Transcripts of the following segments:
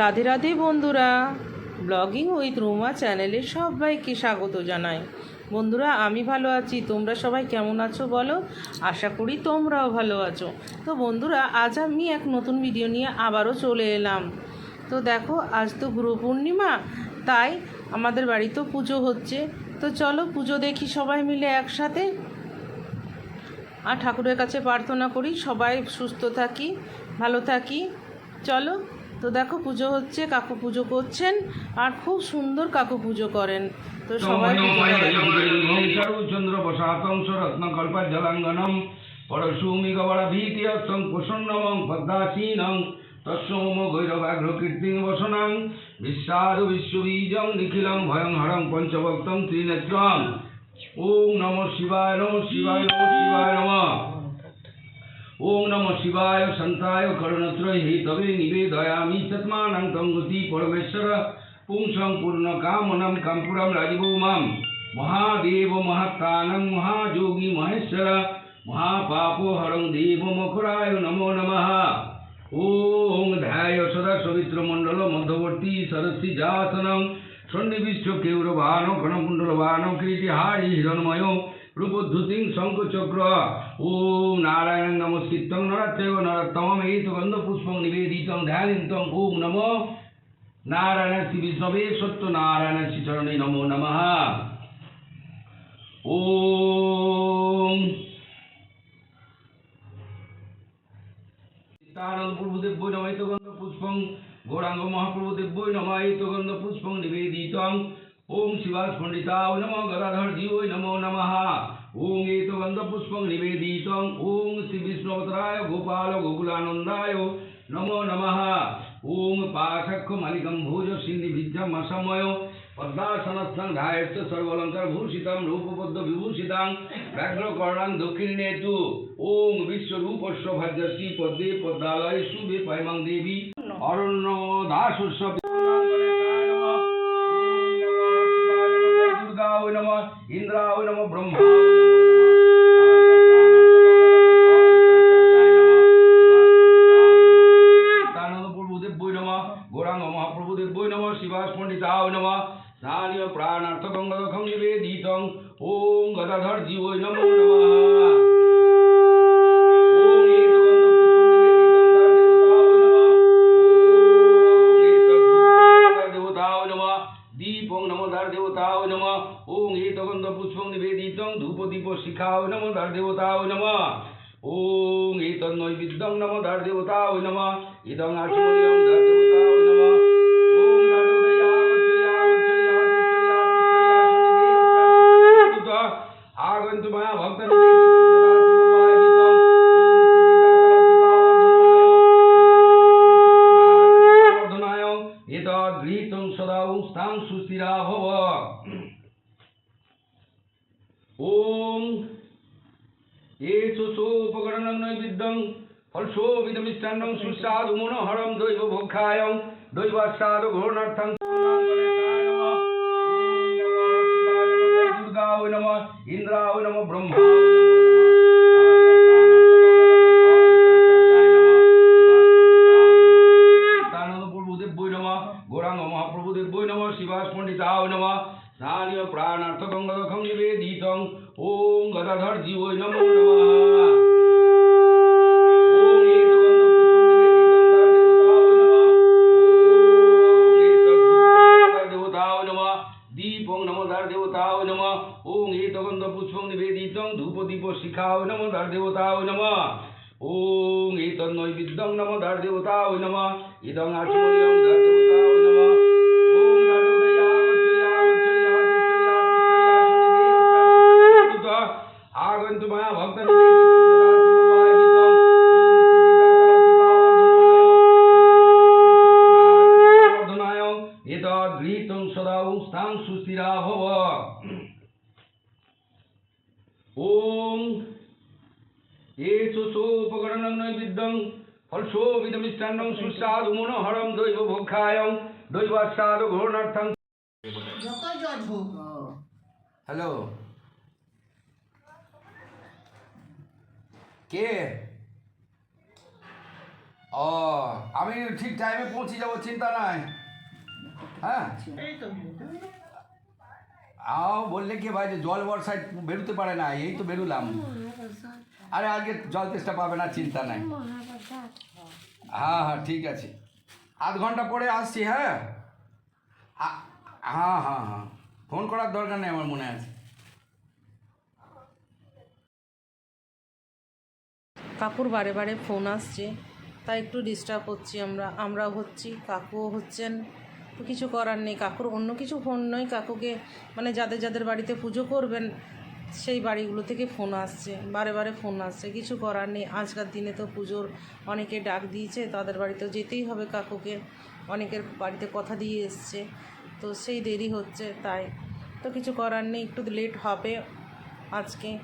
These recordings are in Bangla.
রাধে রাধে বন্ধুরা। ব্লগিং উইথ রুমা চ্যানেলে সবাইকে স্বাগত জানাই। বন্ধুরা, আমি ভালো আছি। তোমরা সবাই কেমন আছো বলো? আশা করি তোমরাও ভালো আছো। তো বন্ধুরা, আজ আমি এক নতুন ভিডিও নিয়ে আবারও চলে এলাম। তো দেখো, আজ তো গুরু পূর্ণিমা, তাই আমাদের বাড়িতেও পুজো হচ্ছে। তো চলো, পুজো দেখি সবাই মিলে একসাথে। আর ঠাকুরের কাছে প্রার্থনা করি, সবাই সুস্থ থাকি, ভালো থাকি। চলো তো দেখো পুজো হচ্ছে কাকু পুজো করছেন আর খুব সুন্দর কাকু পুজো করেন। তো সবাই। চন্দ্র প্রসাতং রত্ন কল্পজলাঙ্গনম পরশুমি গবড় ভীতিয়স্তং কুসন্নমং পদ্মাসীনং গৈরবাঘ্র কীর্তিং বসনাং বিশ্বাদু বিশ্ববীজং নিখিলং ভয়ং হরং পঞ্চভক্তং ত্রিনেত্রং। ওম নম শিবায় নম শিবায় নম শিবায় নম। ওম নম শিবায় সন্তায় করণত্রয় তবে নিবেদয়ামি চত্মানং তঙ্গতি পরমেশ্বর পুংসং পূর্ণ কামনম কাম্পুরম রাজভৌমাম মহাদেব মহাত্তানং মহাযোগী মহেশ্বর মহাপাপো হরং দেব মকরায় নমো নমঃ ওম ধ্যায় সদা সবিত্র মণ্ডল মধ্যবর্তী সরস্বী যাসনং সন্নিবিষ্ট কেউরবান ঘনকুণ্ডলবান কীর্তিহারি হিরণময় রূপধুতিং শঙ্খচক্র। ওম নারায়ণ নমস্কৃত্যং নরত্তৈব নরত্তমম। এই গন্ধ পুষ্পং নিবেদিতং ধ্যানিতং। ওম নমো নারায়ণ শ্রী বিষ্ণবে সত্য নারায়ণ শ্রী চরণে নমো নমঃ। ওম নিত্যানন্দ প্রভুদেব্যৈ নমায়িত গন্ধ পুষ্পং গৌরাঙ্গ মহাপ্রভুদেব্যৈ নমায়িত গন্ধ পুষ্পং নিবেদিতং। ওম শিবাস পণ্ডিতায় নমো গদাধর জীবৈ নমো নমঃ ওম এত গন্ধ পুষ্পং নিবেদিতং ওম শ্রী বিষ্ণুবতরায় গোপাল গোকুলানন্দায় নমো নমঃ ওম পাশক্ষ মালিকম ভোজ সিন্ধি বিদ্যম অসময় পদ্মাসনস্থং ধায়শ্চ সর্বলঙ্কার ভূষিতং রূপবদ্ধ বিভূষিতাং ব্যাঘ্রকর্ণাং দক্ষিণে তু ওম বিশ্বরূপস্য ভাজ্যশ্রী পদ্মে পদ্মালয় শুভে পাইমাং দেবী ইন্দ্রায় নম ব্রহ্ম। গঙ্গদখং নিবেদিতং ওম গদাধর জীবই নমো নমঃ ওম এতগন্ধ পুষ্পং নিবেদিতং দ্বার দেবতায় নমঃ ওম এতদ্ধূপদার দেবতায় নমঃ দীপং নমো দ্বার নমঃ। ওম এতগন্ধ পুষ্পং নিবেদিতং ধূপ দীপ শিখায় নম। ওং এ নমঃ। বিদ্যং নম। নমো দেবতা দেবতায় নম ইদং আচমনিয়ং দেবতা দেবতায় নমঃ। এসোপকরণং নৈবিদ্যং ফলশোভিতমিষ্টান্নং সুস্বাদু মনোহরং দৈব ভক্ষায়ং দৈবাস্বাদু ঘূর্ণার্থং দুর্গায় নম ইন্দ্রায় নম ব্রহ্মা গৌরাঙ্গ শিবাস পণ্ডিতায় নম ওম গদাধর জীবই নমো নমঃ ওম এতগন্ধ দেবতায় নমঃ দীপং নমো দ্বার নম। ওং এতগন্ধ পুষ্পং নিবেদিতং ধূপ দীপ শিখায় নমো দ্বার দেবতায় নমঃ ওম এতন্নৈবেদ্যং নম ধার দেবতাও নম। ইদং আচমনিয়ং ধার দেবতাও নমঃ। নৈবিদ্যং ফলশোভিতমিষ্টান্নং সুস্বাদু দৈব দৈবাস্বাদু ঘূর্ণার্থং হ্যালো কে ও আমি ঠিক টাইমে পৌঁছে যাব, চিন্তা নাই। হ্যাঁ? বললে কি ভাই যে জল বর্ষায় বেরোতে পারে না, এই তো বেরোলাম। আরে আজকে জল তেষ্টা পাবে না, চিন্তা নাই। হ্যাঁ হ্যাঁ ঠিক আছে। আধ ঘণ্টা পরে আসছি হ্যাঁ? হ্যাঁ হ্যাঁ হ্যাঁ। ফোন করার দরকার নেই আমার মনে আছে। কাকুর বারে বারে ফোন আসছে, তাই একটু ডিস্টার্ব হচ্ছি আমরা, আমরাও হচ্ছি, কাকুও হচ্ছেন। কিছু করার নেই, কাকুর অন্য কিছু ফোন নয়, কাকুকে মানে যাদের যাদের বাড়িতে পুজো করবেন সেই বাড়িগুলো থেকে ফোন আসছে, বারে বারে ফোন আসছে, কিছু করার নেই। আজকাল দিনে তো পুজোর অনেকে ডাক দিয়েছে, তাদের বাড়িতে যেতেই হবে কাকুকে, অনেকের বাড়িতে কথা দিয়ে এসছে, তো সেই দেরি হচ্ছে তাই। তো কিছু করার নেই, একটু লেট হবে আজকে।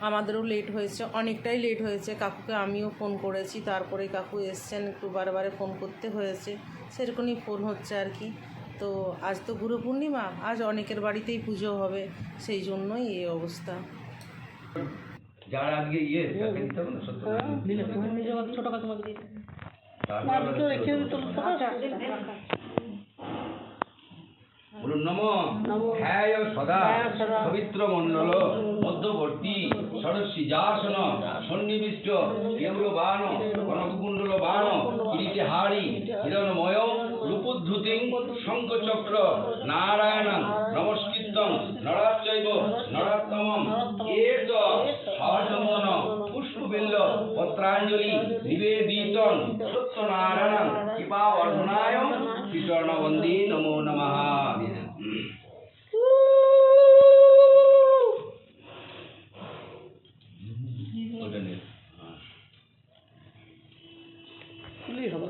আমাদেরও লেট হয়েছে, অনেকটাই লেট হয়েছে। কাকুকে আমিও ফোন করেছি, তারপরে কাকু এসছেন, একটু বারে বারে ফোন করতে হয়েছে, সেরকমই ফোন হচ্ছে আর কি। তো আজ তো গুরু পূর্ণিমা আজ অনেকের বাড়িতেই পুজো হবে সেই জন্যই এই অবস্থা। যার আজকে ইয়ে ছোটো দিয়ে বলুন নম। হ্যায় সদা। পবিত্র মণ্ডল মধ্যবর্তী সরস্বী যাসন সন্নিবিষ্ট কেউল বাণ কনককুণ্ডল বাণ কিরিটে হাড়ি হিরণময় রূপোদ্ধূতিং শঙ্খচক্র নারায়ণ নমস্কৃতং নরাচৈব নরাত্তমম এত সচন্দন পুষ্পবিল্ল পত্রাঞ্জলি নিবেদিতং সত্যনারায়ণ কৃপাবর্ধনায় শ্রীচরণবন্দী নমো নমঃ ওটা নে।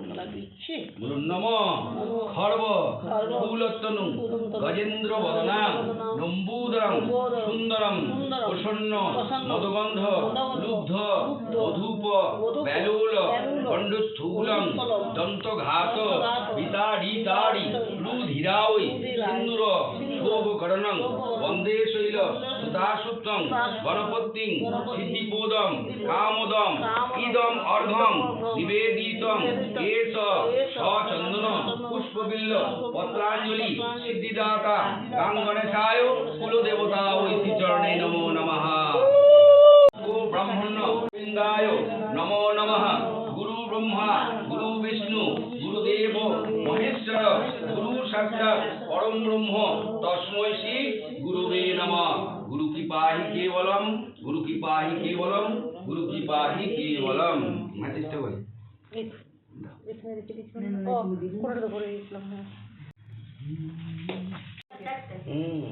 মালা দিচ্ছে। নম খর্ব ফুলত্তনু গজেন্দ্র বদনা নম্বুদরম সুন্দরম প্রসন্ন মদগন্ধ লুব্ধ মধুপ বেলুল গণ্ডস্থূলম দন্তঘাত পিতাড়িতাড়ি লুধীরাওই সিন্দুর শোভকরণং বন্দে শৈল সুদাসুপ্তং গণপতিং সিদ্ধিপোদম কামদম ইদম অর্ধম নিবেদিতম। এস সচন্দন পুষ্পবিল্ল পত্রাঞ্জলি সিদ্ধিদাতা গাং কুলদেবতা ঐতি চরণে নমো। নমঃ ও বৃন্দায় নমো নমঃ। গুরু ব্রহ্মা, গুরু বিষ্ণু, গুরুদেব, মহেশ্বর, গুরু সাক্ষাৎ। পরম ব্রহ্ম তস্মৈ শ্রী গুরুবে নমঃ। গুরু কি পাহি কেবলম, গুরু কি পাহি কেবলম, গুরু কি পাহি কেবলম বলি। হুম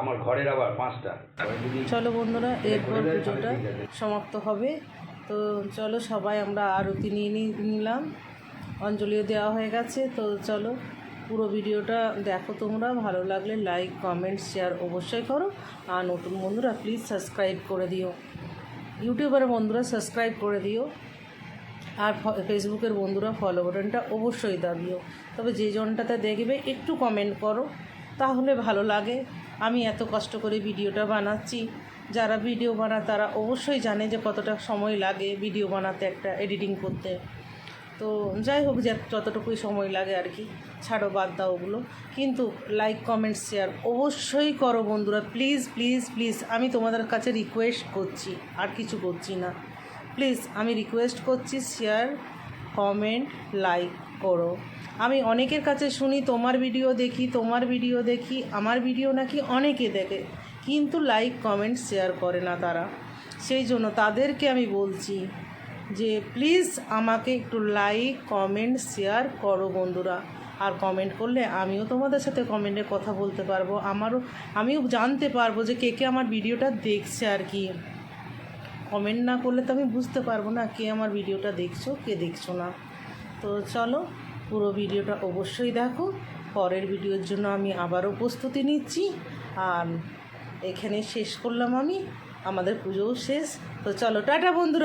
আমার ঘরের আবার পাঁচটা। চলো বন্ধুরা, এরপর পুজোটা সমাপ্ত হবে। তো চলো সবাই, আমরা আরতি নিয়ে নিলাম। অঞ্জলিও দেওয়া হয়ে গেছে, তো চলো পুরো ভিডিওটা দেখো তোমরা। ভালো লাগলে লাইক কমেন্ট শেয়ার অবশ্যই করো। আর নতুন বন্ধুরা প্লিজ সাবস্ক্রাইব করে দিও। ইউটিউবের বন্ধুরা সাবস্ক্রাইব করে দিও। আর ফেসবুকের বন্ধুরা ফলো বাটনটা অবশ্যই দাবিও। তবে যে জনটাতে দেখবে, একটু কমেন্ট করো। তাহলে ভালো লাগে। আমি এত কষ্ট করে ভিডিওটা বানাচ্ছি। যারা ভিডিও বানায়, তারা অবশ্যই জানে যে কতটা সময় লাগে ভিডিও বানাতে একটা এডিটিং করতে। তো যাই হোক, যা যতটুকুই সময় লাগে আর কি, ছাড়ো বাদ দাও ওগুলো। কিন্তু লাইক কমেন্ট শেয়ার অবশ্যই করো বন্ধুরা। প্লিজ প্লিজ প্লিজ আমি তোমাদের কাছে রিকোয়েস্ট করছি, আর কিছু করছি না। প্লিজ আমি রিকোয়েস্ট করছি শেয়ার কমেন্ট লাইক করো। আমি অনেকের কাছে শুনি, তোমার ভিডিও দেখি, তোমার ভিডিও দেখি, আমার ভিডিও নাকি অনেকে দেখে, কিন্তু লাইক কমেন্ট শেয়ার করে না তারা। সেই জন্য তাদেরকে আমি বলছি যে প্লিজ আমাকে একটু লাইক, কমেন্ট, শেয়ার করো বন্ধুরা। আর কমেন্ট করলে আমিও তোমাদের সাথে কমেন্টে কথা বলতে পারব। আমারও, আমিও জানতে পারব যে কে কে আমার ভিডিওটা দেখছে আর কি। কমেন্ট না করলে তো আমি বুঝতে পারব না কে আমার ভিডিওটা দেখছ, কে দেখছ না। তো চলো, পুরো ভিডিওটা অবশ্যই দেখো। পরের ভিডিওর জন্য আমি আবারও প্রস্তুতি নিচ্ছি। আর এখানে শেষ করলাম আমি। আমাদের পুজোও শেষ। তো চলো, টাটা বন্ধুরা।